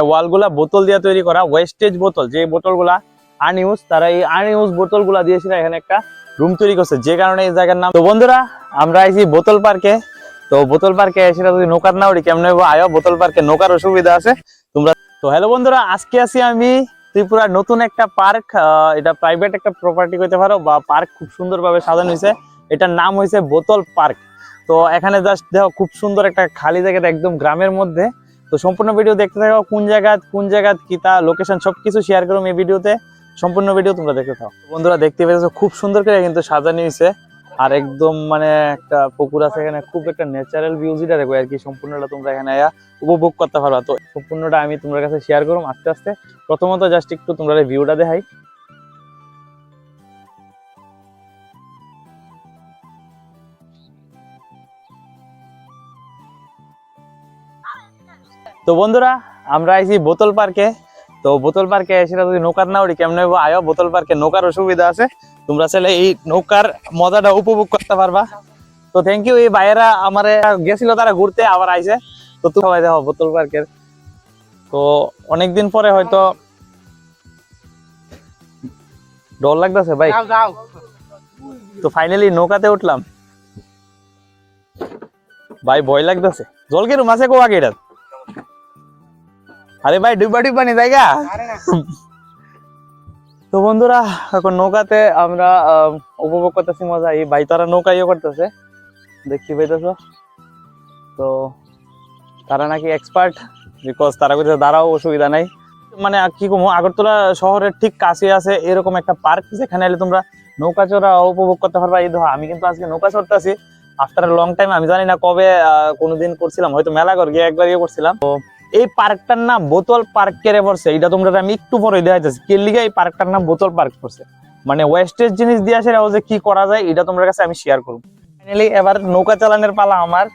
ওয়ালগুলা বোতল দিয়ে তৈরি করা ওয়েস্টেজ বোতল। যে বোতলগুলা আনইউজ তারা এই আনইউজ বোতলগুলা দিয়েছিল এখানে একটা রুম তৈরি করছে। যে কারণে এই জায়গার নাম তো বন্ধুরা, আমরা আইছি বোতল পার্কে। তো বোতল পার্কে এসে যদি নৌকার না উঠি কেমন আয়ো, বোতল পার্কে নৌকার অসুবিধা আছে। তোমরা তো হ্যালো বন্ধুরা, আজকে আছি আমি ত্রিপুরা নতুন একটা পার্ক এটা প্রাইভেট একটা প্রপার্টি করতে পারো, বা পার্ক খুব সুন্দরভাবে সাজানো হয়েছে এটার নাম হয়েছে বোতল পার্ক। তো এখানে জাস্ট দেখো, খুব সুন্দর একটা খালি জায়গাটা একদম গ্রামের মধ্যে। তো সম্পূর্ণ ভিডিও দেখতে থাকো, কোন জায়গা কোন জায়গা কি তা লোকেশন সবকিছু শেয়ার করুম এই ভিডিওতে সম্পূর্ণ ভিডিও তোমরা দেখতে থাকো। বন্ধুরা দেখতে পেয়েছ, খুব সুন্দর করে কিন্তু সাজানো হয়েছে। আর একদম মানে একটা পুকুর আছে এখানে, খুব একটা ন্যাচারাল ভিউজিটা দেখো, আর কি সম্পূর্ণটা তোমরা এখানে আয়া উপভোগ করতে পারবা। তো সম্পূর্ণটা আমি তোমার কাছে শেয়ার করুম আস্তে আস্তে। প্রথমত জাস্ট একটু তোমরা ভিউটা দেখাই। তো বন্ধুরা আমরা আইছি বোতল পার্কে। তো বোতল পার্কে এসে যদি নৌকার না উঠি কেমন আয়ো বোতল পার্কে নৌকার সুবিধা আছে। তোমরা চাইলে এই নৌকার মজাটা উপভোগ করতে পারবা। তো থ্যাংক ইউ এই ভাইয়েরা আমারে গেছিল তারা ঘুরতে আবার আইছে। তো তুমি সবাই দেখো বোতল পার্কের। তো অনেকদিন পরে হয়তো ডর লাগতেছে ভাই। তো ফাইনালি নৌকাতে উঠলাম। ভাই ভয় লাগতেছে। জল কি রুম আছে কো আগে এটা আরে ভাই ডুবা ডুবা নি জায়গা? তো বন্ধুরা এখন নৌকাতে আমরা উপভোগ করতেছি মজা। এই ভাই তারা নৌকা ইয়ে করতেছে। দেখতে পাইতেছো? তো তারা নাকি এক্সপার্ট বিকজ তারা কইতে দাঁড়াও অসুবিধা নাই। মানে কি কমো আগরতলা শহরের ঠিক কাছে আছে এরকম একটা পার্ক যেখানে এলে তোমরা নৌকা চড়া উপভোগ করতে পারবা। এই দেখো আমি কিন্তু আজকে নৌকা চড়তেছি। আফটার লং টাইম আমি জানি না কবে আহ, কোনোদিন করছিলাম। হয়তো মেলা কর গিয়ে একবার ইয়ে করছিলাম। তো এই পার্কটার নাম বোতল পার্ক কেড়ে পড়ছে। এটা তোমরা আমি একটু পরে দেখাইতেছি। কে লিগে এই পার্কটার নাম বোতল পার্ক পড়ছে? মানে ওয়েস্টেজ জিনিস দিয়ে আসে যে কি করা যায় এটা তোমার কাছে আমি শেয়ার করব। ফাইনালি এবার নৌকা চালানোর পালা আমার।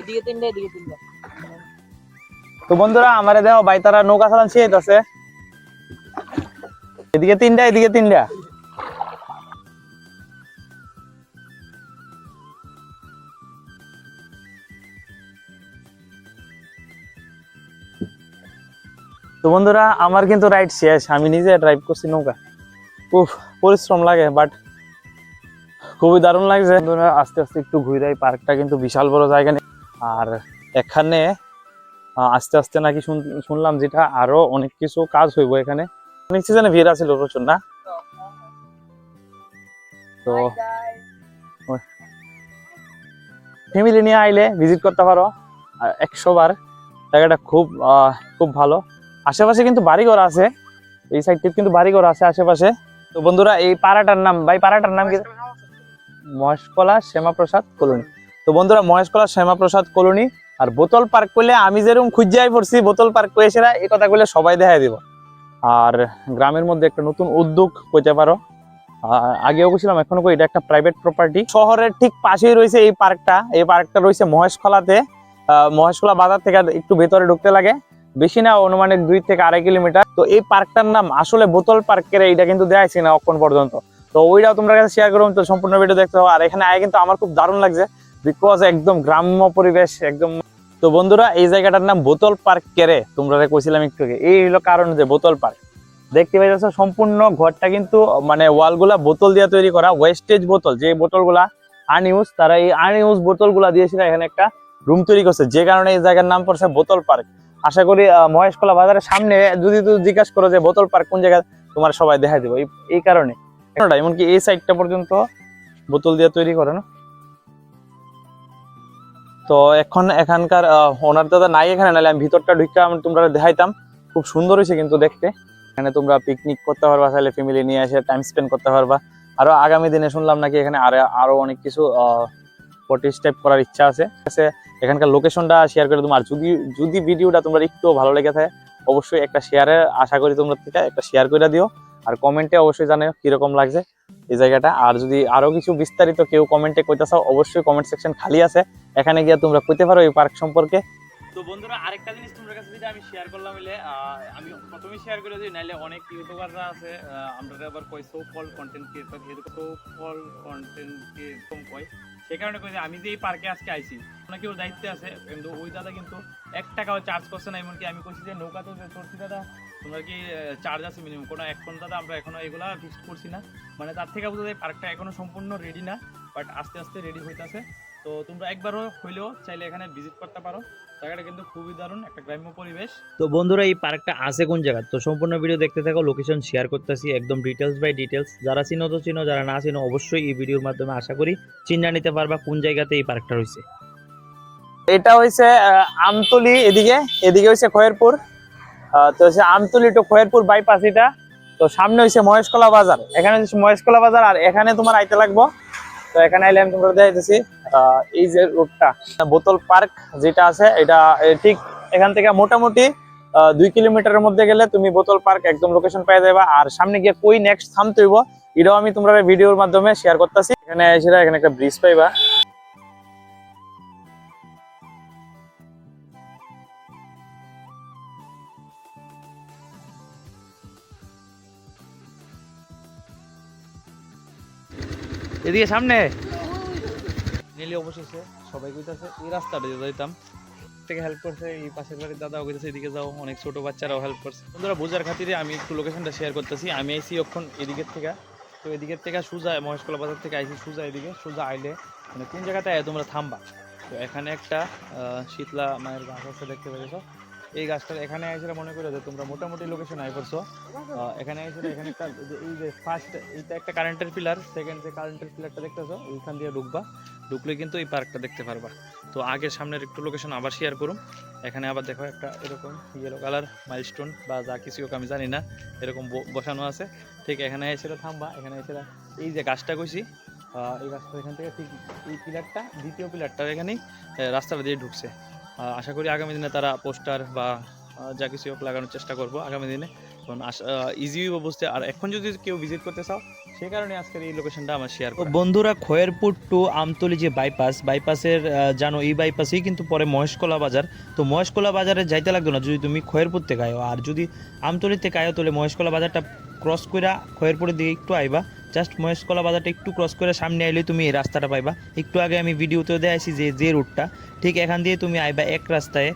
এদিকে তিনটে এদিকে তিনটে। তো বন্ধুরা আমারে দেখো ভাই তারা নৌকা চালান শিখাইতেছে। এদিকে তিনটা এদিকে তিনটা। তো বন্ধুরা আমার কিন্তু রাইড শেষ। আমি নিজে ড্রাইভ করছি নৌকা। উফ পরিশ্রম লাগে বাট খুবই দারুণ লাগছে। বন্ধুরা আস্তে আস্তে একটু ঘুরে পার্কটা কিন্তু বিশাল বড় জায়গা নেই আর এখানে আস্তে আস্তে নাকি শুনলাম যেটা আরও অনেক কিছু কাজ হইব এখানে। অনেক সিজনে ভিড় আছিল প্রচুর না? তো ফ্যামিলি নিয়ে আইলে ভিজিট করতে পারো। একশো বার। জায়গাটা খুব আহ, খুব ভালো। আশেপাশে কিন্তু বাড়িঘর আছে। এই সাইডটিতে কিন্তু বাড়িঘর আছে আশেপাশে। তো বন্ধুরা, এই পাড়াটার নাম, ভাই, পাড়াটার নাম কি? মহেশকলা শ্যামাপ্রসাদ কলোনি। তো বন্ধুরা, মহেশকলা শ্যামাপ্রসাদ কলোনি, আর বোতল পার্ক করলে আমি যেরকম খুঁজাই পড়ছি, বোতল পার্ক করে সেরা, এই কথা করলে সবাই দেখাই দিব। আর গ্রামের মধ্যে একটা নতুন উদ্যোগ করতে পারো। আগেও বলছিলাম এখনও এটা একটা প্রাইভেট প্রপার্টি শহরের ঠিক পাশেই রয়েছে এই পার্কটা। এই পার্কটা রয়েছে মহেশখলাতে মহেশখলা বাজার থেকে একটু ভেতরে ঢুকতে লাগে। বেশি না, অনুমানিক দুই থেকে আড়াই কিলোমিটার। তো এই পার্কটার নাম আসলে বোতল পার্কের, এইটা কিন্তু দেখাইছি না এখন পর্যন্ত। তো ওইটাও তোমরা কাছে শেয়ার করুন তো সম্পূর্ণ ভিডিও দেখতে হবে আর এখানে আয় কিন্তু আমার খুব দারুণ লাগছে বিকজ একদম গ্রাম্য পরিবেশ, একদম তো বন্ধুরা, এই জায়গাটার নাম বোতল পার্ক কেরে? তোমরা কইছিলাম একটু এই হলো কারণ যে বোতল পার্ক। দেখতে পাইতেছো সম্পূর্ণ ঘরটা কিন্তু মানে ওয়ালগুলা বোতল দিয়ে তৈরি করা ওয়েস্টেজ বোতল। যে বোতলগুলা আনইউজ তারা এই আনইউজ বোতলগুলা দিয়েছিল, এখানে একটা রুম তৈরি করছে। যে কারণে এই জায়গার নাম পড়ছে বোতল পার্ক। আশা করি মহেশকলা বাজারের সামনে যদি তুমি জিজ্ঞাসা করো যে বোতল পার্ক কোন জায়গায় তোমার সবাই দেখাই দেবো। এই- কারণে। এমনকি এই সাইডটা পর্যন্ত বোতল দিয়ে তৈরি করে না। তো এখন এখানকার ওনার দাদা নাই এখানে নাহলে আমি ভিতরটা ঢুকে আমি তোমরা দেখাইতাম। খুব সুন্দর হয়েছে কিন্তু দেখতে। এখানে তোমরা পিকনিক করতে পারবা তাহলে ফ্যামিলি নিয়ে এসে টাইম স্পেন্ড করতে পারবা। আরও আগামী দিনে শুনলাম নাকি এখানে আরও অনেক কিছু টাইপ করার ইচ্ছা আছে, এখানকার লোকেশনটা শেয়ার করে তোমার যদি যদি ভিডিওটা তোমরা একটু ভালো লেগে থাকে, অবশ্যই একটা শেয়ারে আশা করি তোমরা থেকে একটা শেয়ার করে দিও। আর কমেন্টে অবশ্যই জানাও কীরকম লাগছে এই জায়গাটা। আর যদি আরও কিছু বিস্তারিত কেউ কমেন্টে কইতে চাও, অবশ্যই কমেন্ট সেকশন খালি আছে। এখানে গিয়ে তোমরা কইতে পারো এই পার্ক সম্পর্কে। তো বন্ধুরা, আরেকটা জিনিস তোমার কাছে যেটা আমি শেয়ার করলাম হলে আমি প্রথমে শেয়ার করে দিই, নাইলে অনেক ইউটিউবাররা আছে আমরা আবার কই সো কল কন্টেন্ট ক্রিয়েটর এরকম সো কল কন্টেন্ট ক্রিয়েটর কই সেই কারণে কই আমি যে এই পার্কে আজকে আইছি ওনাকে ওর দায়িত্বে আছে, কিন্তু ওই দাদা কিন্তু এক টাকাও চার্জ করছে না, এমনকি আমি কইছি যে নৌকা তো চড়ছি দাদা, তোমরা কি চার্জ আছে মিনিমাম কোনো এখন দাদা আমরা এখনও এগুলা ফিক্সড করছি না। মানে তার থেকে বোঝা যায় পার্কটা এখনও সম্পূর্ণ রেডি না বাট আস্তে আস্তে রেডি হইতাছে। তো তোমরা একবারও হইলেও চাইলে এখানে ভিজিট করতে পারো। জায়গাটা কিন্তু খুবই দারুণ একটা গ্রাম্য পরিবেশ। তো বন্ধুরা এই পার্কটা আছে কোন জায়গা তো সম্পূর্ণ ভিডিও দেখতে থাকো লোকেশন শেয়ার করতেছি একদম ডিটেলস বাই ডিটেলস যারা চিনো তো চিনো যারা না চিনো অবশ্যই এই ভিডিওর মাধ্যমে আশা করি চিন্তা নিতে পারবা কোন জায়গাতে এই পার্কটা রয়েছে। এটা হইছে আহ, আমতলি এদিকে এদিকে হইছে খয়েরপুর। তো হচ্ছে আমতলি টু খয়েরপুর বাইপাস এটা। তো সামনে হইছে মহেশকলা বাজার। এখানে হচ্ছে মহেশকলা বাজার আর এখানে তোমার আইতে লাগবো। তো এখানে আইলে আমি তোমরা দেখাইতেছি। এই যে রোডটা বোতল পার্ক যেটা আছে, এটা ঠিক এখান থেকে মোটামুটি দুই কিলোমিটারের মধ্যে গেলে তুমি বোতল পার্ক একদম লোকেশন পেয়ে যাবে। আর সামনে গিয়ে কই নেক্সট থামতে হইব, এটাও আমি তোমরা ভিডিওর মাধ্যমে শেয়ার করতেছি। এখানে সেটা এখানে একটা ব্রিজ পাইবা। এদিকে সামনে। নীলি অবশেষে সবাই কইতাছে, এই রাস্তাটা দিয়ে যাইতাম। থেকে হেল্প করছে, এই পাশের বাড়ির দাদাও কইতাছে, এদিকে যাও। অনেক ছোট বাচ্চারাও হেল্প করছে। বন্ধুরা, বোঝার খাতিরে আমি একটু লোকেশনটা শেয়ার করতেছি। আমি আইছি এখন এদিকের থেকে। তো এদিকের থেকে সুজা, মহেশকলা বাজার থেকে আইছি সুজা এদিকে, সুজা আইলে মানে কোন জায়গাতে আয় তোমরা থামবা? তো এখানে একটা শীতলা মায়ের গাছ আছে দেখতে পেরেছ এই গাছটা এখানে আইসলে মনে করে যে তোমরা মোটামুটি লোকেশন আই করছ। এখানে আইসলে, এখানে একটা, এই যে ফার্স্ট এইটা একটা কারেন্টের পিলার সেকেন্ড যে কারেন্টের পিলারটা দেখতেছো, ওইখান দিয়ে ঢুকবা। ঢুকলে কিন্তু এই পার্কটা দেখতে পারবা। তো আগের সামনের একটু লোকেশন আবার শেয়ার করুন এখানে আবার দেখো একটা এরকম ইয়েলো কালার মাইলস্টোন বা যা কিছু আমি জানি না, এরকম বসানো আছে। ঠিক এখানে এসে থামবা, এখানে এসে এই যে গাছটা কইছি এই গাছটা এখান থেকে ঠিক এই পিলারটা, দ্বিতীয় পিলারটা এখানেই রাস্তাটা দিয়ে ঢুকছে। আশা করি আগামী দিনে তারা পোস্টার বা যা কিছু হোক লাগানোর চেষ্টা করব আগামী দিনে। কারণ ইজি বুঝতে আর এখন যদি কেউ ভিজিট করতে চাও সেই কারণে আজকের এই লোকেশনটা আমার শেয়ার বন্ধুরা খয়েরপুর টু আমতলি যে বাইপাস বাইপাসের জানো এই বাইপাসেই কিন্তু পরে মহেশকলা বাজার। তো মহেশকলা বাজারে যাইতে লাগতো না যদি তুমি খয়েরপুর থেকে আয়ো। আর যদি আমতলি থেকে আয়ো তাহলে মহেশকলা বাজারটা ক্রস করে খয়েরপুরের দিকে একটু আইবা। জাস্ট মহেশকলা বাজারটা একটু ক্রস করে সামনে আইলে তুমি এই রাস্তাটা পাইবা। একটু আগে আমি ভিডিওতেও দেখাইছি যে যে রুটটা ঠিক এখান দিয়ে তুমি আইবা এক রাস্তায়।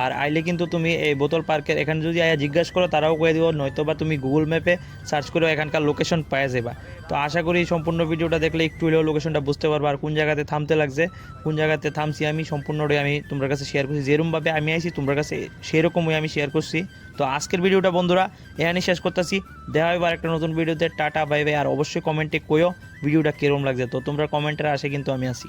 আর আইলে কিন্তু তুমি এই বোতল পার্কের এখানে যদি আয়া জিজ্ঞাসা করো, তারাও কয়ে দিব নয়তো বা তুমি গুগল ম্যাপে সার্চ করে এখানকার লোকেশন পাওয়া যাবা তো আশা করি সম্পূর্ণ ভিডিওটা দেখলে একটু হলেও লোকেশনটা বুঝতে পারব আর কোন জায়গাতে থামতে লাগছে, কোন জায়গাতে থামছি আমি সম্পূর্ণটাই আমি তোমার কাছে শেয়ার করছি। যেরকমভাবে আমি আইছি, তোমার কাছে সেরকমই আমি শেয়ার করছি। তো আজকের ভিডিওটা বন্ধুরা এখানে শেষ করতেছি। দেখা হবে একটা নতুন ভিডিওতে। টাটা বাই বাই আর অবশ্যই কমেন্টে কইও ভিডিওটা কীরকম লাগছে। তো তোমরা কমেন্টের আসে কিন্তু আমি আসি